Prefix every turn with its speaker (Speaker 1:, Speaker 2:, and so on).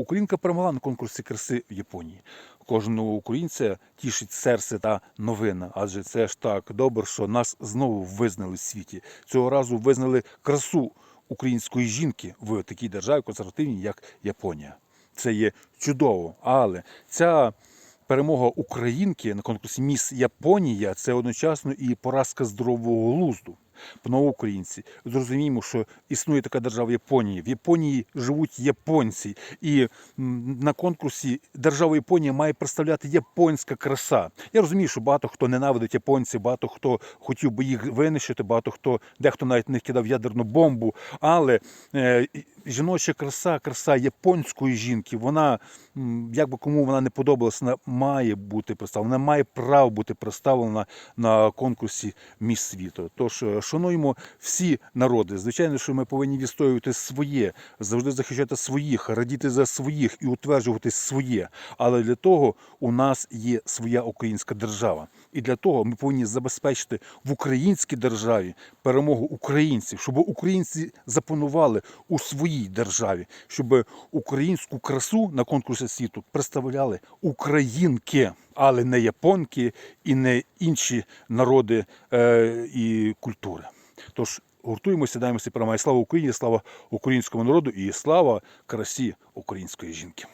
Speaker 1: Українка перемогла на конкурсі краси в Японії. Кожного українця тішить серце та новина, адже це ж так добре, що нас знову визнали в світі. Цього разу визнали красу української жінки в такій державі консервативній, як Японія. Це є чудово, але ця перемога українки на конкурсі Міс Японія це одночасно і поразка здорового глузду. Панове зрозуміємо, що існує така держава Японії. В Японії живуть японці, і на конкурсі держава Японія має представляти японська краса. Я розумію, що багато хто ненавидить японців, багато хто хотів би їх винищити, багато хто дехто навіть не кидав ядерну бомбу. Але е, жіноча краса, краса японської жінки, вона як би кому вона не подобалась, вона має бути представлена, вона має право бути представлена на конкурсі міс світу. Тож е, шануємо всі народи. Звичайно, що ми повинні відстоювати своє, завжди захищати своїх, радіти за своїх і утверджувати своє. Але для того у нас є своя українська держава. І для того ми повинні забезпечити в українській державі перемогу українців, щоб українці запанували у своїй державі, щоб українську красу на конкурсі світу представляли українки, але не японки і не інші народи е, і культури. Тож гуртуємося, даємося перемагає. Слава Україні, слава українському народу і слава красі української жінки.